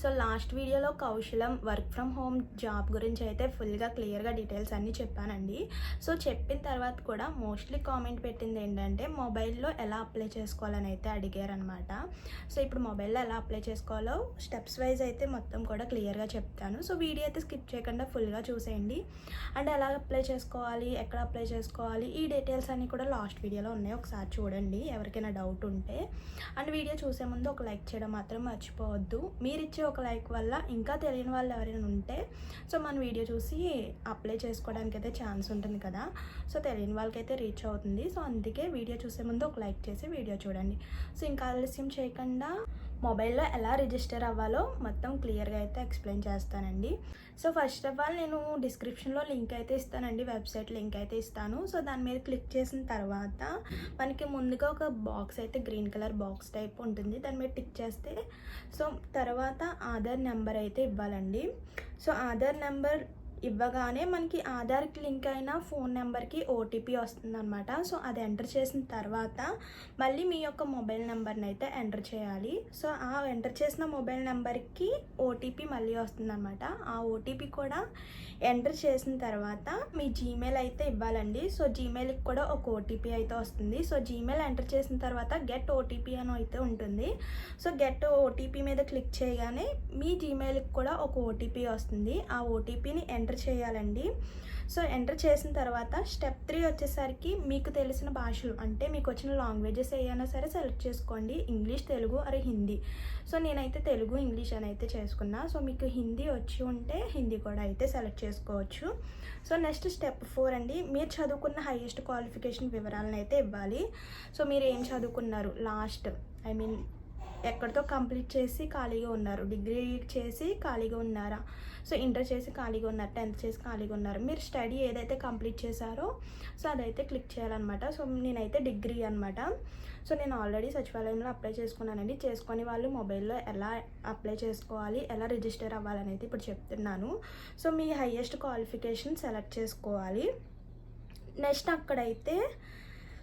So last వీడియోలో Kaushalam work from home job గురించి అయితే ఫుల్గా క్లియర్గా డీటెయిల్స్ అన్నీ చెప్పానండి. సో చెప్పిన తర్వాత కూడా మోస్ట్లీ కామెంట్ పెట్టింది ఏంటంటే మొబైల్లో ఎలా అప్లై చేసుకోవాలని అయితే అడిగారనమాట సో ఇప్పుడు మొబైల్లో ఎలా అప్లై చేసుకోవాలో స్టెప్స్ వైజ్ అయితే మొత్తం కూడా క్లియర్గా చెప్తాను. సో వీడియో అయితే స్కిప్ చేయకుండా ఫుల్గా చూసేయండి. అండ్ ఎలా అప్లై చేసుకోవాలి ఎక్కడ అప్లై చేసుకోవాలి ఈ డీటెయిల్స్ అన్నీ కూడా లాస్ట్ వీడియోలో ఉన్నాయి. ఒకసారి చూడండి ఎవరికైనా డౌట్ ఉంటే. అండ్ వీడియో చూసే ముందు ఒక లైక్ చేయడం మాత్రం మర్చిపోవద్దు. మీరు ఇచ్చే ఒక లైక్ వల్ల ఇంకా తెలియని వాళ్ళు ఎవరైనా ఉంటే సో మన వీడియో చూసి అప్లై చేసుకోవడానికి అయితే ఛాన్స్ ఉంటుంది కదా. సో తెలియని వాళ్ళకైతే రీచ్ అవుతుంది. సో అందుకే వీడియో చూసే ముందు ఒక లైక్ చేసి వీడియో చూడండి. సో ఇంకా ఆలస్యం చేయకుండా మొబైల్లో ఎలా రిజిస్టర్ అవ్వాలో మొత్తం క్లియర్గా అయితే ఎక్స్ప్లెయిన్ చేస్తానండి. సో ఫస్ట్ ఆఫ్ ఆల్ నేను డిస్క్రిప్షన్లో లింక్ అయితే ఇస్తానండి వెబ్సైట్ లింక్ అయితే ఇస్తాను. సో దాని మీద క్లిక్ చేసిన తర్వాత మనకి ముందుగా ఒక బాక్స్ అయితే గ్రీన్ కలర్ బాక్స్ టైప్ ఉంటుంది. దాని మీద టిక్ చేస్తే సో తర్వాత ఆధార్ నెంబర్ అయితే ఇవ్వాలండి. సో ఆధార్ నెంబర్ ఇవ్వగానే మనకి ఆధార్కి లింక్ అయిన ఫోన్ నెంబర్కి ఓటీపీ వస్తుందన్నమాట. సో అది ఎంటర్ చేసిన తర్వాత మళ్ళీ మీ యొక్క మొబైల్ నెంబర్ని అయితే ఎంటర్ చేయాలి. సో ఆ ఎంటర్ చేసిన మొబైల్ నెంబర్కి ఓటీపీ మళ్ళీ వస్తుందన్నమాట. ఆ ఓటీపీ కూడా ఎంటర్ చేసిన తర్వాత మీ జీమెయిల్ అయితే ఇవ్వాలండి. సో జీమెయిల్కి కూడా ఒక ఓటీపీ అయితే వస్తుంది. సో జీమెయిల్ ఎంటర్ చేసిన తర్వాత గెట్ ఓటీపీ అని అయితే ఉంటుంది. సో గెట్ ఓటీపీ మీద క్లిక్ చేయగానే మీ జీమెయిల్కి కూడా ఒక ఓటీపీ వస్తుంది. ఆ ఓటీపీని ఎంటర్ ఎంటర్ చేయాలండి. సో ఎంటర్ చేసిన తర్వాత స్టెప్ త్రీ వచ్చేసరికి మీకు తెలిసిన భాషలు అంటే మీకు వచ్చిన లాంగ్వేజెస్ ఏమైనా సరే సెలెక్ట్ చేసుకోండి. ఇంగ్లీష్ తెలుగు అరే హిందీ. సో నేనైతే తెలుగు ఇంగ్లీష్ అని అయితే చేసుకున్నా. సో మీకు హిందీ వచ్చి ఉంటే హిందీ కూడా అయితే సెలెక్ట్ చేసుకోవచ్చు. సో నెక్స్ట్ స్టెప్ ఫోర్ అండి. మీరు చదువుకున్న హైయెస్ట్ క్వాలిఫికేషన్ వివరాలను అయితే ఇవ్వాలి. సో మీరు ఏం చదువుకున్నారు? లాస్ట్ ఐ మీన్ ఎక్కడితో కంప్లీట్ చేసి ఖాళీగా ఉన్నారు? డిగ్రీ చేసి ఖాళీగా ఉన్నారా? సో ఇంటర్ చేసి ఖాళీగా ఉన్నారు టెన్త్ చేసి ఖాళీగా ఉన్నారు. మీరు స్టడీ ఏదైతే కంప్లీట్ చేశారో సో అదైతే క్లిక్ చేయాలన్నమాట. సో నేనైతే డిగ్రీ అనమాట సో నేను ఆల్రెడీ సచివాలయంలో అప్లై చేసుకున్నానండి. చేసుకొని వాళ్ళు మొబైల్లో ఎలా అప్లై చేసుకోవాలి ఎలా రిజిస్టర్ అవ్వాలని ఇప్పుడు చెప్తున్నాను. సో మీ హయ్యెస్ట్ క్వాలిఫికేషన్ సెలెక్ట్ చేసుకోవాలి. నెక్స్ట్ అక్కడైతే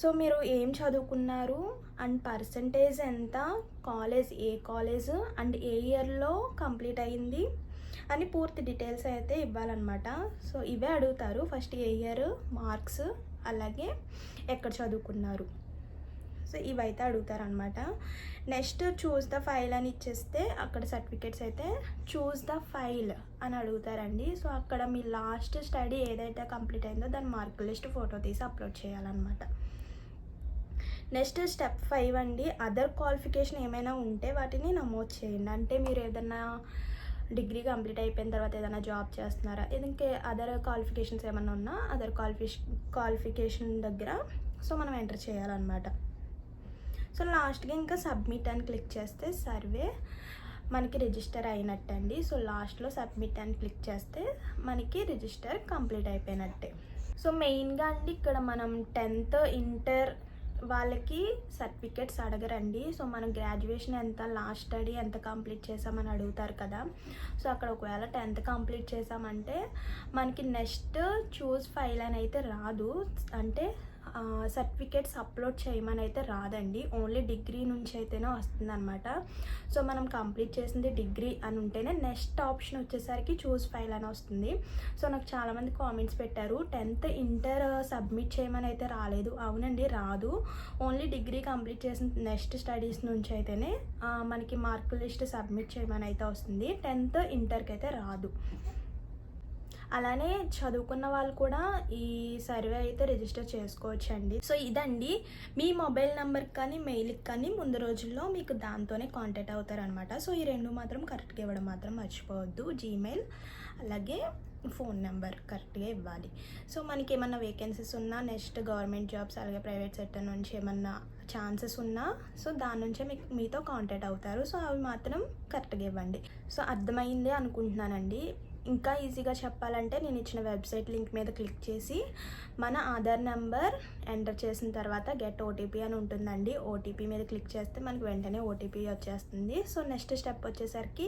సో మీరు ఏం చదువుకున్నారు? అండ్ పర్సంటేజ్ ఎంత? కాలేజ్ ఏ కాలేజ్? అండ్ ఏ ఇయర్లో కంప్లీట్ అయింది అని పూర్తి డీటెయిల్స్ అయితే ఇవ్వాలన్నమాట. సో ఇవే అడుగుతారు. ఫస్ట్ ఏ ఇయర్ మార్క్స్ అలాగే ఎక్కడ చదువుకున్నారు? సో ఇవైతే అడుగుతారనమాట నెక్స్ట్ చూస్ ద ఫైల్ అని ఇచ్చేస్తే అక్కడ సర్టిఫికేట్స్ అయితే చూస్ ద ఫైల్ అని అడుగుతారండి. సో అక్కడ మీ లాస్ట్ స్టడీ ఏదైతే కంప్లీట్ అయిందో దాని మార్క్ లిస్ట్ ఫోటో తీసి అప్లోడ్ చేయాలన్నమాట. నెక్స్ట్ స్టెప్ ఫైవ్ అండి. అదర్ క్వాలిఫికేషన్ ఏమైనా ఉంటే వాటిని నమోదు చేయండి. అంటే మీరు ఏదైనా డిగ్రీ కంప్లీట్ అయిపోయిన తర్వాత ఏదైనా జాబ్ చేస్తున్నారా? ఇంకే అదర్ క్వాలిఫికేషన్స్ ఏమైనా ఉన్నా అదర్ క్వాలిఫికేషన్ క్వాలిఫికేషన్ దగ్గర. సో మనం ఎంటర్ చేయాలన్నమాట. సో లాస్ట్గా ఇంకా సబ్మిట్ అని క్లిక్ చేస్తే సర్వే మనకి రిజిస్టర్ అయినట్టండి. సో లాస్ట్లో సబ్మిట్ అని క్లిక్ చేస్తే మనకి రిజిస్టర్ కంప్లీట్ అయిపోయినట్టే. సో మెయిన్గా అండి ఇక్కడ మనం టెన్త్ ఇంటర్ వాళ్ళకి సర్టిఫికేట్స్ అడగరండి. సో మనం గ్రాడ్యుయేషన్ ఎంత లాస్ట్ స్టడీ ఎంత కంప్లీట్ చేసామని అడుగుతారు కదా. సో అక్కడ ఒకవేళ టెన్త్ కంప్లీట్ చేసామంటే మనకి నెక్స్ట్ చూస్ ఫైల్ అని అయితే రాదు. అంటే సర్టిఫికేట్స్ అప్లోడ్ చేయమని అయితే రాదండి. ఓన్లీ డిగ్రీ నుంచి అయితేనే వస్తుంది అనమాట సో మనం కంప్లీట్ చేసింది డిగ్రీ అని ఉంటేనే నెక్స్ట్ ఆప్షన్ వచ్చేసరికి చూస్ ఫైల్ అని వస్తుంది. సో నాకు చాలామంది కామెంట్స్ పెట్టారు టెన్త్ ఇంటర్ సబ్మిట్ చేయమని అయితే రాలేదు. అవునండి రాదు. ఓన్లీ డిగ్రీ కంప్లీట్ చేసిన నెక్స్ట్ స్టడీస్ నుంచి అయితేనే మనకి మార్క్ లిస్ట్ సబ్మిట్ చేయమని అయితే వస్తుంది. టెన్త్ ఇంటర్కి అయితే రాదు. అలానే చదువుకున్న వాళ్ళు కూడా ఈ సర్వే అయితే రిజిస్టర్ చేసుకోవచ్చు అండి సో ఇదండి. మీ మొబైల్ నెంబర్కి కానీ మెయిల్కి కానీ ముందు రోజుల్లో మీకు దాంతోనే కాంటాక్ట్ అవుతారనమాట సో ఈ రెండు మాత్రం కరెక్ట్గా ఇవ్వడం మాత్రం మర్చిపోవద్దు. జీమెయిల్ అలాగే ఫోన్ నెంబర్ కరెక్ట్గా ఇవ్వాలి. సో మనకి ఏమన్నా వేకెన్సీస్ ఉన్నా నెక్స్ట్ గవర్నమెంట్ జాబ్స్ అలాగే ప్రైవేట్ సెక్టర్ నుంచి ఏమన్నా ఛాన్సెస్ ఉన్నా సో దాని నుంచే మీకు మీతో కాంటాక్ట్ అవుతారు. సో అవి మాత్రం కరెక్ట్గా ఇవ్వండి. సో అర్థమైంది అనుకుంటున్నానండి. ఇంకా ఈజీగా చెప్పాలంటే నేను ఇచ్చిన వెబ్సైట్ లింక్ మీద క్లిక్ చేసి మన ఆధార్ నెంబర్ ఎంటర్ చేసిన తర్వాత గెట్ ఓటీపీ అని ఉంటుందండి. ఓటీపీ మీద క్లిక్ చేస్తే మనకు వెంటనే ఓటీపీ వచ్చేస్తుంది. సో నెక్స్ట్ స్టెప్ వచ్చేసరికి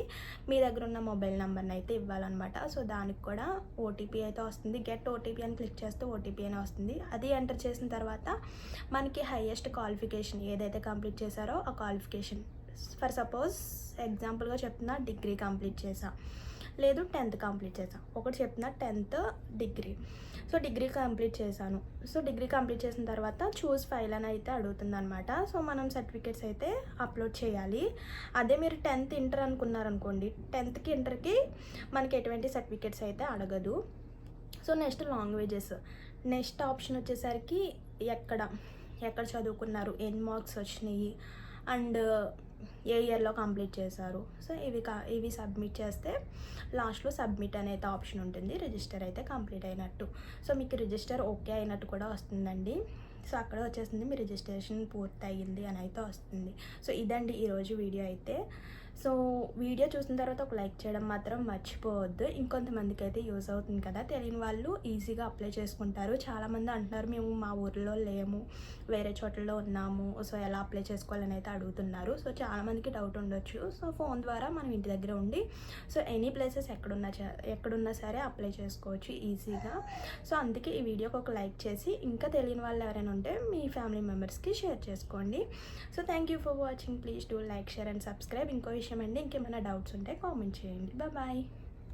మీ దగ్గర ఉన్న మొబైల్ నెంబర్ని అయితే ఇవ్వాలన్నమాట. సో దానికి కూడా ఓటీపీ అయితే వస్తుంది. గెట్ ఓటీపీ అని క్లిక్ చేస్తే ఓటీపీ అని వస్తుంది. అది ఎంటర్ చేసిన తర్వాత మనకి హైయెస్ట్ క్వాలిఫికేషన్ ఏదైతే కంప్లీట్ చేశారో ఆ క్వాలిఫికేషన్ ఫర్ సపోజ్ ఎగ్జాంపుల్గా చెప్తున్నా డిగ్రీ కంప్లీట్ చేసా లేదు టెన్త్ కంప్లీట్ చేసా ఒకటి చెప్తున్నా tenth degree so degree complete చేశాను. సో డిగ్రీ కంప్లీట్ చేసిన తర్వాత చూస్ ఫైల్ అని అయితే అడుగుతుంది అనమాట సో మనం సర్టిఫికేట్స్ అయితే అప్లోడ్ చేయాలి. అదే మీరు టెన్త్ ఇంటర్ అనుకున్నారనుకోండి టెన్త్కి ఇంటర్కి మనకి ఎటువంటి సర్టిఫికేట్స్ అయితే అడగదు. So next languages next option వచ్చేసరికి ఎక్కడ? ఎక్కడ చదువుకున్నారు ఎన్ని మార్క్స్ వచ్చినాయి అండ్ ఏ ఇయర్లో కంప్లీట్ చేశారు. సో ఇవి కా ఇవి సబ్మిట్ చేస్తే లాస్ట్లో సబ్మిట్ అనేది ఆప్షన్ ఉంటుంది రిజిస్టర్ అయితే కంప్లీట్ అయినట్టు. సో మీకు రిజిస్టర్ ఓకే అయినట్టు కూడా వస్తుందండి. సో అక్కడ వచ్చేసింది మీ రిజిస్ట్రేషన్ పూర్తి అని అయితే వస్తుంది. సో ఇదండి ఈరోజు వీడియో అయితే. సో వీడియో చూసిన తర్వాత ఒక లైక్ చేయడం మాత్రం మర్చిపోవద్దు. ఇంకొంతమందికి అయితే యూజ్ అవుతుంది కదా. తెలియని వాళ్ళు ఈజీగా అప్లై చేసుకుంటారు. చాలామంది అంటున్నారు మేము మా ఊర్లో లేము. వేరే చోట్లలో ఉన్నాము. సో ఎలా అప్లై చేసుకోవాలని అయితే అడుగుతున్నారు. సో చాలామందికి డౌట్ ఉండొచ్చు. సో ఫోన్ ద్వారా మనం ఇంటి దగ్గర ఉండి సో ఎనీ ప్లేసెస్ ఎక్కడున్నా చ- ఎక్కడున్నా సరే అప్లై చేసుకోవచ్చు ఈజీగా. సో అందుకే ఈ వీడియోకి ఒక లైక్ చేసి ఇంకా తెలియని వాళ్ళు ఎవరైనా ఉంటే మీ ఫ్యామిలీ మెంబర్స్కి షేర్ చేసుకోండి. So thank you for watching. Please do like share and subscribe. ఇంకో విషయం అండి ఇంకేమైనా డౌట్స్ ఉంటే కామెంట్ చేయండి. బాయ్